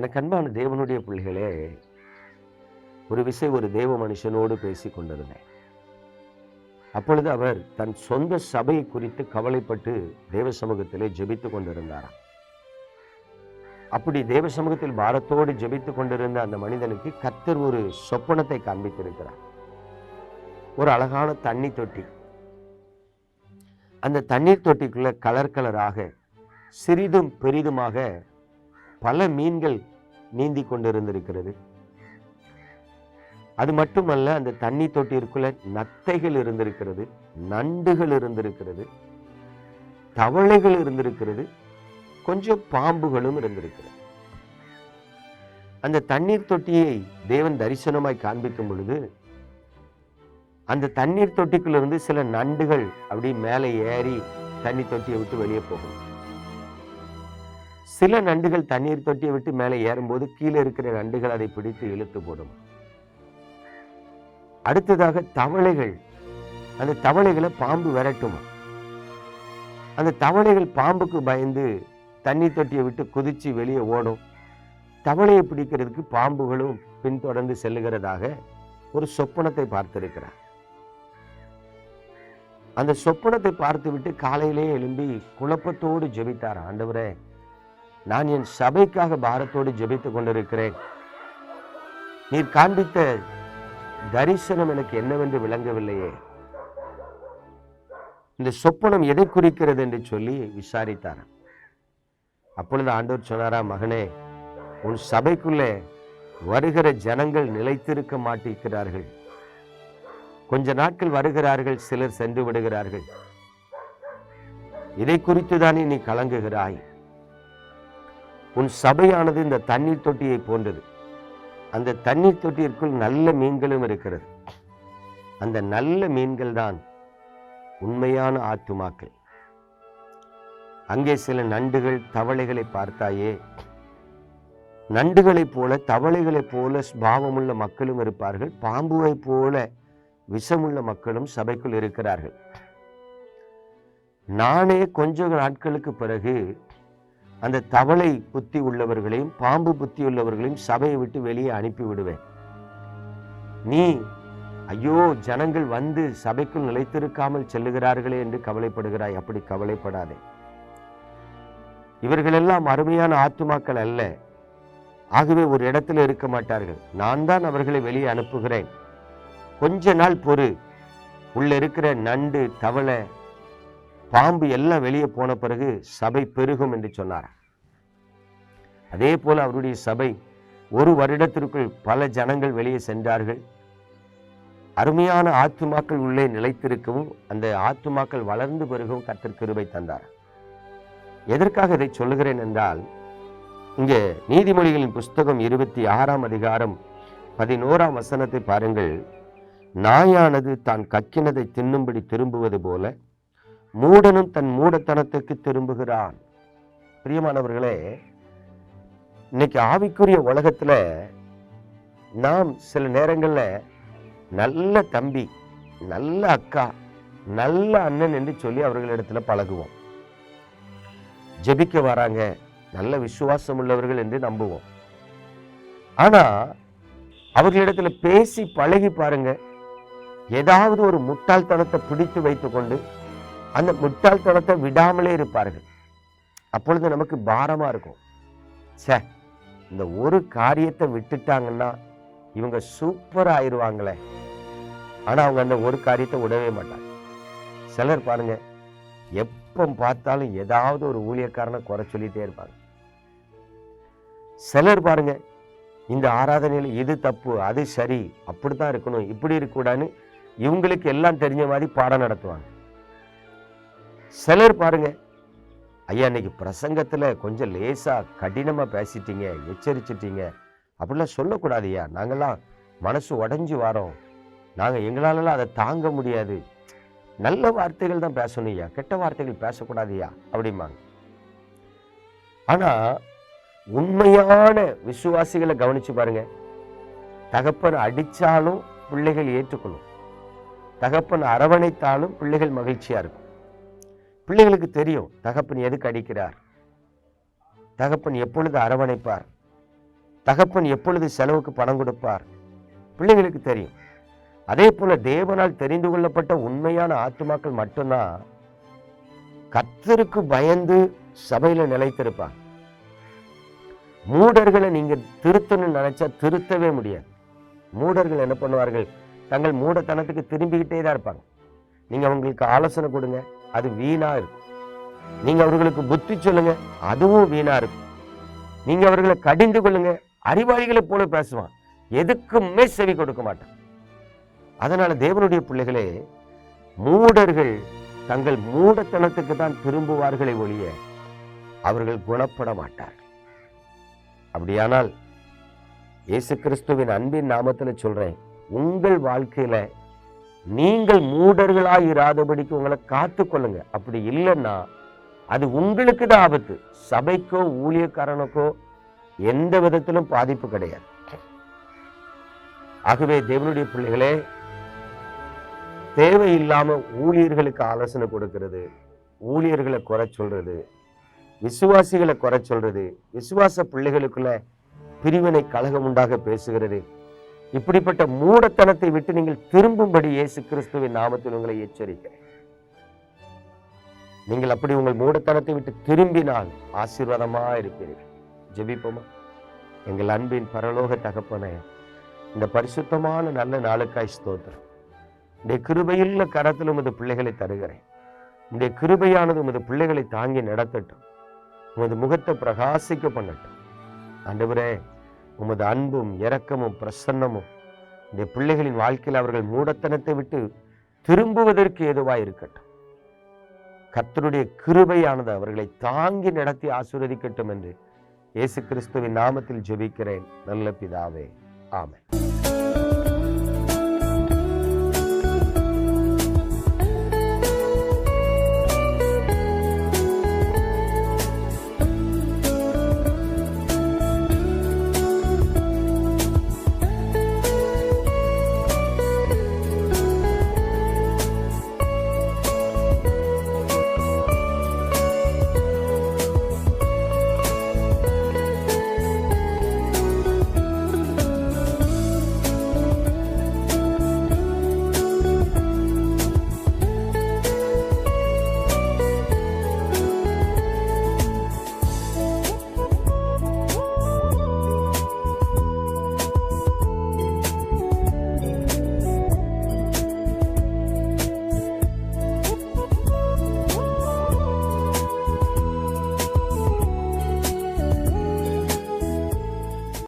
எனக்கு அன்பான தேவனுடைய பிள்ளைகளே ஒரு விசை ஒரு தேவ மனுஷனோடு பேசி கொண்டிருந்தேன். அப்பொழுது அவர் தன் சொந்த சபையை குறித்து கவலைப்பட்டு தேவ சமூகத்திலே ஜெபித்து கொண்டிருந்தாராம். அப்படி தேவ சமூகத்தில் பாரத்தோடு ஜெபித்து கொண்டிருந்த அந்த மனிதனுக்கு கத்தர் ஒரு சொப்பனத்தை காண்பித்திருக்கிறார். ஒரு அழகான தண்ணி தொட்டி. அந்த தண்ணீர் தொட்டிக்குள்ள கலர் கலராக சிறிதும் பெரிதுமாக பல மீன்கள் நீந்தி கொண்டிருந்திருக்கிறது. அது மட்டுமல்ல அந்த தண்ணி தொட்டிற்குள்ள நத்தைகள் இருந்திருக்கிறது நண்டுகள் இருந்திருக்கிறது தவளைகள் இருந்திருக்கிறது கொஞ்சம் பாம்புகளும் இருந்திருக்கிறது. அந்த தண்ணீர் தொட்டியை தேவன் தரிசனமாய் காண்பிக்கும் பொழுது அந்த தண்ணீர் தொட்டிக்குள்ள இருந்து சில நண்டுகள் அப்படி மேலே ஏறி தண்ணி தொட்டியை விட்டு வெளியே போகும். சில நண்டுகள் தண்ணீர் தொட்டியை விட்டு மேலே ஏறும்போது கீழே இருக்கிற நண்டுகள் அதை பிடித்து இழுத்து போடும். அடுத்ததாக தவளைகள். அந்த தவளைகளை பாம்பு விரட்டும்? அந்த தவளைகள் பாம்புக்கு பயந்து தண்ணி தொட்டியை விட்டு குதிச்சு வெளியே ஓடும். தவளையை பிடிக்கிறதுக்கு பாம்புகளும் பின்தொடர்ந்து செல்லுகிறதாக ஒரு சொப்பனத்தை பார்த்திருக்கிறார். அந்த சொப்பனத்தை பார்த்துவிட்டு காலையிலே எழும்பி குழப்பத்தோடு ஜெபித்தார். ஆண்டவரே நான் என் சபைக்காக பாரத்தோடு ஜெபித்துக் கொண்டிருக்கிறேன். நீர் காண்பித்த தரிசனம் எனக்கு என்னவென்று விளங்கவில்லையே. இந்த சொப்பனம் எதை குறிக்கிறது என்று சொல்லி விசாரித்தார் அப்பொழுது ஆண்டோர் சொன்னாரா மகனே உன் சபைக்குள்ளே வருகிற ஜனங்கள் நிலைத்திருக்க மாட்டிருக்கிறார்கள். கொஞ்ச நாட்கள் வருகிறார்கள் சிலர் சென்று விடுகிறார்கள். இதை குறித்து தானே நீ கலங்குகிறாய்? உன் சபையானது இந்த தண்ணீர் தொட்டியை போன்றது. அந்த தண்ணீர் தொட்டியிற்குள் நல்ல மீன்களும் இருக்கிறது. அந்த நல்ல மீன்கள் தான் உண்மையான ஆத்துமாக்கள். அங்கே சில நண்டுகள் தவளைகளை பார்த்தாயே. நண்டுகளைப் போல தவளைகளைப் போல பாவமுள்ள மக்களும் இருப்பார்கள். பாம்புவைப் போல விஷமுள்ள மக்களும் சபைக்குள் இருக்கிறார்கள். நானே கொஞ்ச நாட்களுக்கு பிறகு அந்த தவளை புத்தி உள்ளவர்களையும் பாம்பு புத்தி உள்ளவர்களையும் சபையை விட்டு வெளியே அனுப்பி விடுவேன் நீ ஐயோ ஜனங்கள் வந்து சபைக்குள் நிலைத்திருக்காமல் செல்லுகிறார்களே என்று கவலைப்படுகிறாய். அப்படி கவலைப்படாதே. இவர்களெல்லாம் அருமையான ஆத்துமாக்கள் அல்ல. ஆகவே ஒரு இடத்துல இருக்க மாட்டார்கள். நான் தான் அவர்களை வெளியே அனுப்புகிறேன். கொஞ்ச நாள் பொறு. உள்ள இருக்கிற நண்டு தவளை பாம்பு எல்லாம் வெளியே போன பிறகு சபை பெருகும் என்று சொன்னார். அதே போல அவருடைய சபை ஒரு வருடத்திற்குள் பல ஜனங்கள் வெளியே சென்றார்கள். அருமையான ஆத்துமாக்கள் உள்ளே நிலைத்திருக்கவும் அந்த ஆத்துமாக்கள் வளர்ந்து பெருகவும் கத்தர் கிருபை தந்தார். எதற்காக இதை சொல்லுகிறேன் என்றால் இங்கே நீதிமொழிகளின் புஸ்தகம் இருபத்தி ஆறாம் அதிகாரம் பதினோராம் வசனத்தை பாருங்கள். நாயானது தான் கக்கினதை தின்னும்படி திரும்புவது போல மூடனும் தன் மூடத்தனத்துக்கு திரும்புகிறான். பிரியமானவர்களே இன்னைக்கு ஆவிக்குரிய உலகத்துல நாம் சில நேரங்கள்ல நல்ல தம்பி நல்ல அக்கா நல்ல அண்ணன் என்று சொல்லி அவர்களிடத்துல பழகுவோம். ஜெபிக்க வராங்க நல்ல விசுவாசம் உள்ளவர்கள் என்று நம்புவோம். ஆனா அவர்களிடத்துல பேசி பழகி பாருங்க ஏதாவது ஒரு முட்டாள்தனத்தை பிடித்து வைத்துக்கொண்டு அந்த முட்டாள்தனத்தை விடாமலே இருப்பார்கள். அப்பொழுது நமக்கு பாரமா இருக்கும். ச்சே இந்த ஒரு காரியத்தை விட்டுட்டாங்கன்னா இவங்க சூப்பரா ஆயிடுவாங்களே ஆனா அவங்க அந்த ஒரு காரியத்தை விடவே மாட்டாங்க. சிலர் பாருங்க எப்போ பார்த்தாலும் ஏதாவது ஒரு ஊழியக்காரனை குறை சொல்லிட்டே இருப்பாங்க. சிலர் பாருங்க இந்த ஆராதனையில் இது தப்பு அது சரி அப்படித்தான் இருக்கணும் இப்படி இருக்கக்கூடாதுன்னு இவங்களுக்கு எல்லாம் தெரிஞ்ச மாதிரி பாடம் நடத்துவாங்க. சிலர் பாருங்க. ஐயா இன்னைக்கு பிரசங்கத்துல கொஞ்சம் லேசா கடினமா பேசிட்டீங்க எச்சரிச்சிட்டீங்க. அப்படிலாம் சொல்லக்கூடாது ஐயா நாங்கெல்லாம் மனசு உடஞ்சி வரோம். நாங்க எங்களாலலாம் அதை தாங்க முடியாது. நல்ல வார்த்தைகள் தான் பேசணும் ஐயா கெட்ட வார்த்தைகள் பேசக்கூடாதுயா அப்படிம்பாங்க. ஆனா உண்மையான விசுவாசிகளை கவனிச்சு பாருங்க. தகப்பன் அடிச்சாலும் பிள்ளைகள் ஏற்றுக்கொள்ளும் தகப்பன் அரவணைத்தாலும் பிள்ளைகள் மகிழ்ச்சியா இருக்கும். பிள்ளைகளுக்கு தெரியும் தகப்பன் எதுக்கு அடிக்கிறார். தகப்பன் எப்பொழுது அரவணைப்பார். தகப்பன் எப்பொழுது செலவுக்கு பணம் கொடுப்பார். பிள்ளைகளுக்கு தெரியும். அதே போல தேவனால் தெரிந்து கொள்ளப்பட்ட உண்மையான ஆத்துமாக்கள் மட்டும்தான் கத்தருக்கு பயந்து சபையில நிலைத்திருப்பாங்க மூடர்களை நீங்க திருத்தணும்னு நினைச்சா திருத்தவே முடியாது. மூடர்கள் என்ன பண்ணுவார்கள்? தங்கள் மூடத்தனத்துக்கு திரும்பிக்கிட்டே தான் இருப்பாங்க. நீங்க அவங்களுக்கு ஆலோசனை கொடுங்க. அது வீணா இருக்கும். நீங்க அவர்களுக்கு புத்தி சொல்லுங்க அதுவும் வீணா இருக்கும். நீங்க அவர்களை கடிந்து கொள்ளுங்க அறிவாளிகளை போல பேசுவான். எதுக்குமே செவி கொடுக்க மாட்டான்? அதனால தேவனுடைய பிள்ளைகளே மூடர்கள் தங்கள் மூடத்தனத்துக்கு தான் திரும்புவார்களை ஒழிய அவர்கள் குணப்பட மாட்டார்கள். அப்படியானால் இயேசு கிறிஸ்துவின் அன்பின் நாமத்துல சொல்றேன் உங்கள் வாழ்க்கையில நீங்கள் மூடர்களாக இராதபடிக்கு உங்களை காத்து கொள்ளுங்க அப்படி இல்லைன்னா அது உங்களுக்கு தான் ஆபத்து. சபைக்கோ ஊழியக்காரனுக்கோ எந்த விதத்திலும் பாதிப்பு கிடையாது. ஆகவே தேவனுடைய பிள்ளைகளே தேவையில்லாம ஊழியர்களுக்கு ஆலோசனை கொடுக்கிறது ஊழியர்களை குறை சொல்றது விசுவாசிகளை குறை சொல்றது விசுவாச பிள்ளைகளுக்குள்ள பிரிவினை கழகம் உண்டாக பேசுகிறது இப்படிப்பட்ட மூடத்தனத்தை விட்டு நீங்கள் திரும்பும்படி இயேசு கிறிஸ்துவின் நாமத்தில் உங்களை எச்சரிக்கிறேன். நீங்கள் அப்படி உங்கள் மூடத்தனத்தை விட்டு திரும்பினால் ஆசீர்வாதமா இருப்பீர்கள் ஜெபிப்போமா? எங்கள் அன்பின் பரலோக தகப்பனே இந்த பரிசுத்தமான நல்ல நாளுக்காய் ஸ்தோத்திரம். இந்த கிருபையுள்ள கரத்தில் உமது பிள்ளைகளை தருகிறேன். இந்த கிருபையானது உமது பிள்ளைகளை தாங்கி நடத்தட்டும். உமது முகத்தை பிரகாசிக்க பண்ணட்டும். ஆண்டவரே உமது அன்பும் இரக்கமும் பிரசன்னமும் இந்த பிள்ளைகளின் வாழ்க்கையில் அவர்கள் மூடத்தனத்தை விட்டு திரும்புவதற்கு ஏதுவாய் இருக்கட்டும். கர்த்தருடைய கிருபையானது அவர்களை தாங்கி நடத்தி ஆசீர்வதிக்கட்டும் என்று இயேசு கிறிஸ்துவின் நாமத்தில் ஜெபிக்கிறேன். நல்ல பிதாவே. ஆமை